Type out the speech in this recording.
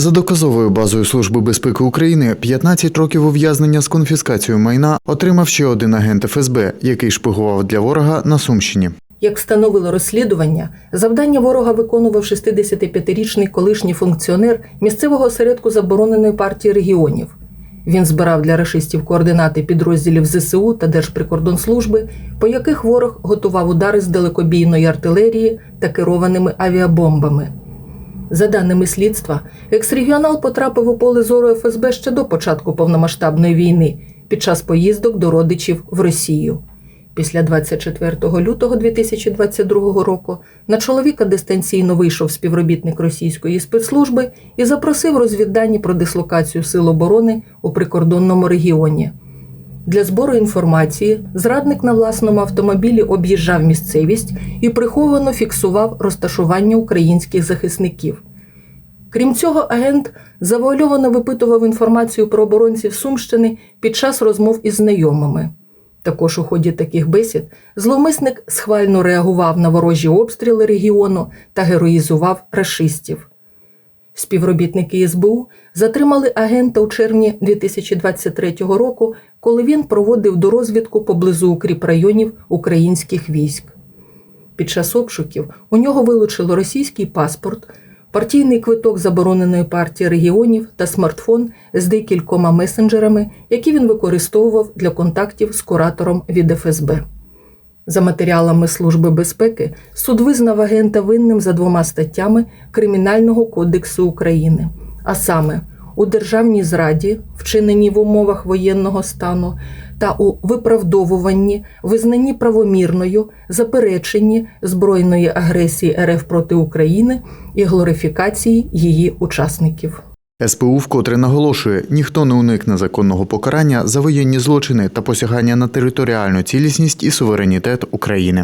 За доказовою базою Служби безпеки України 15 років ув'язнення з конфіскацією майна отримав ще один агент ФСБ, який шпигував для ворога на Сумщині. Як встановило розслідування, завдання ворога виконував 65-річний колишній функціонер місцевого осередку забороненої партії регіонів. Він збирав для рашистів координати підрозділів ЗСУ та Держприкордонслужби, по яких ворог готував удари з далекобійної артилерії та керованими авіабомбами. За даними слідства, екс-регіонал потрапив у поле зору ФСБ ще до початку повномасштабної війни під час поїздок до родичів в Росію. Після 24 лютого 2022 року на чоловіка дистанційно вийшов співробітник російської спецслужби і запросив розвіддані про дислокацію сил оборони у прикордонному регіоні. Для збору інформації зрадник на власному автомобілі об'їжджав місцевість і приховано фіксував розташування українських захисників. Крім цього, агент завуальовано випитував інформацію про оборонців Сумщини під час розмов із знайомими. Також у ході таких бесід зловмисник схвально реагував на ворожі обстріли регіону та героїзував рашистів. Співробітники СБУ затримали агента у червні 2023 року, коли він проводив дорозвідку поблизу укріпрайонів українських військ. Під час обшуків у нього вилучили російський паспорт, партійний квиток забороненої партії регіонів та смартфон з декількома месенджерами, які він використовував для контактів з куратором від ФСБ. За матеріалами Служби безпеки суд визнав агента винним за двома статтями Кримінального кодексу України, а саме у державній зраді, вчиненій в умовах воєнного стану, та у виправдовуванні, визнанні правомірною, запереченні збройної агресії РФ проти України і глорифікації її учасників. СПУ вкотре наголошує, ніхто не уникне законного покарання за воєнні злочини та посягання на територіальну цілісність і суверенітет України.